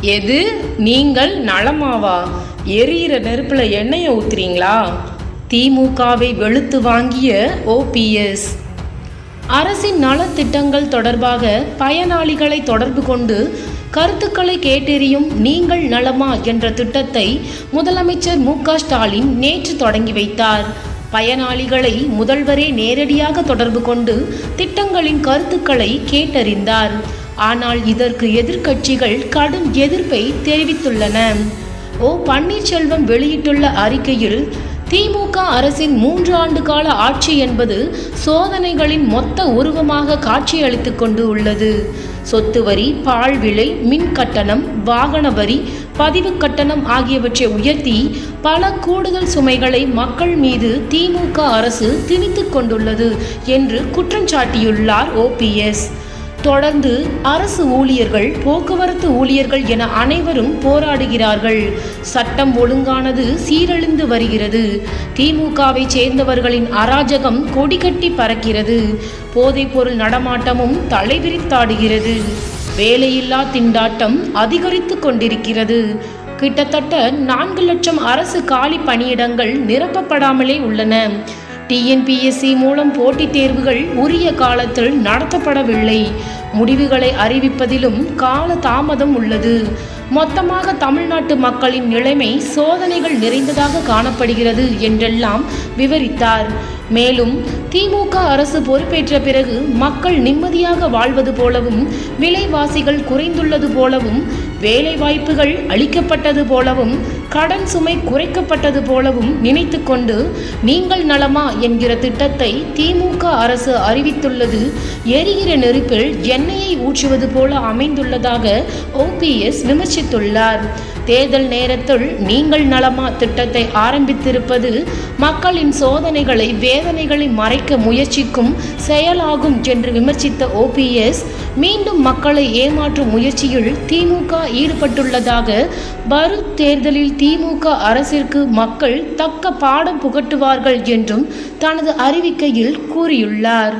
எது? நீங்கள் நலமாவா? எரியிற நெருப்பில் எண்ணெயை ஊத்துறீங்களா? திமுகவை வெளுத்து வாங்கிய ஓபிஎஸ் அரசின் நலத்திட்டங்கள் தொடர்பாக பயனாளிகளை தொடர்பு கொண்டு கருத்துக்களை கேட்டெறியும் நீங்கள் நலமா என்ற திட்டத்தை முதலமைச்சர் மு ஸ்டாலின் நேற்று தொடங்கி வைத்தார். பயனாளிகளை முதல்வரே நேரடியாக தொடர்பு கொண்டு திட்டங்களின் கருத்துக்களை கேட்டறிந்தார். ஆனால் இதற்கு எதிர்க்கட்சிகள் கடும் எதிர்ப்பை தெரிவித்துள்ளன. ஓ பன்னீர்செல்வம் வெளியிட்டுள்ள அறிக்கையில் திமுக அரசின் மூன்று ஆண்டு கால ஆட்சி என்பது சோதனைகளின் மொத்த உருவமாக காட்சியளித்துக் கொண்டு உள்ளது. சொத்து வரி பால் விலை மின் கட்டணம் வாகன வரி பதிவு கட்டணம் ஆகியவற்றை உயர்த்தி பல கூடுதல் சுமைகளை மக்கள் மீது திமுக அரசு திணித்துக் கொண்டுள்ளது என்று குற்றம் சாட்டியுள்ளார் ஓபிஎஸ் தொடர்ந்து அரசு ஊழியர்கள் போக்குவரத்து ஊழியர்கள் என அனைவரும் போராடுகிறார்கள். சட்டம் ஒழுங்கானது சீரழிந்து வருகிறது. திமுகவை சேர்ந்தவர்களின் அராஜகம் கொடிகட்டி பறக்கிறது. போதைப்பொருள் நடமாட்டமும் தலைவிரித்தாடுகிறது. வேலையில்லா திண்டாட்டம் அதிகரித்து கொண்டிருக்கிறது. கிட்டத்தட்ட நான்கு லட்சம் அரசு காலி பணியிடங்கள் நிரப்பப்படாமலே உள்ளன. டிஎன்பிஎஸ்சி மூலம் போட்டித் தேர்வுகள் உரிய காலத்தில் நடத்தப்படவில்லை. முடிவுகளை அறிவிப்பதிலும் கால தாமதம் உள்ளது. மொத்தமாக தமிழ்நாட்டு மக்களின் நிலைமை சோதனைகள் நிறைந்ததாக காணப்படுகிறது என்றெல்லாம் விவரித்தார். மேலும் திமுக அரசு பொறுப்பேற்ற பிறகு மக்கள் நிம்மதியாக வாழ்வது போலவும் விலைவாசிகள் குறைந்துள்ளது போலவும் வேலைவாய்ப்புகள் அளிக்கப்பட்டது போலவும் கடன் சுமை குறைக்கப்பட்டது போலவும் நினைத்துக்கொண்டு நீங்கள் நலமா என்கிற திட்டத்தை திமுக அரசு அறிவித்துள்ளது. எரிகிற நெருப்பில் எண்ணெயை ஊற்றுவது போல அமைந்துள்ளதாக ஓபிஎஸ் விமர்சித்துள்ளார். தேர்தல் நேரத்தில் நீங்கள் நலமா திட்டத்தை ஆரம்பித்திருப்பது மக்களின் சோதனைகளை வேதனைகளை மறைக்க முயற்சிக்கும் செயலாகும் என்று விமர்சித்த ஓபிஎஸ் மீண்டும் மக்களை ஏமாற்றும் முயற்சியில் திமுக ஈடுபட்டுள்ளதாக வரும் தேர்தலில் திமுக அரசிற்கு மக்கள் தக்க பாடம் புகட்டுவார்கள் என்றும் தனது அறிவிக்கையில் கூறியுள்ளார்.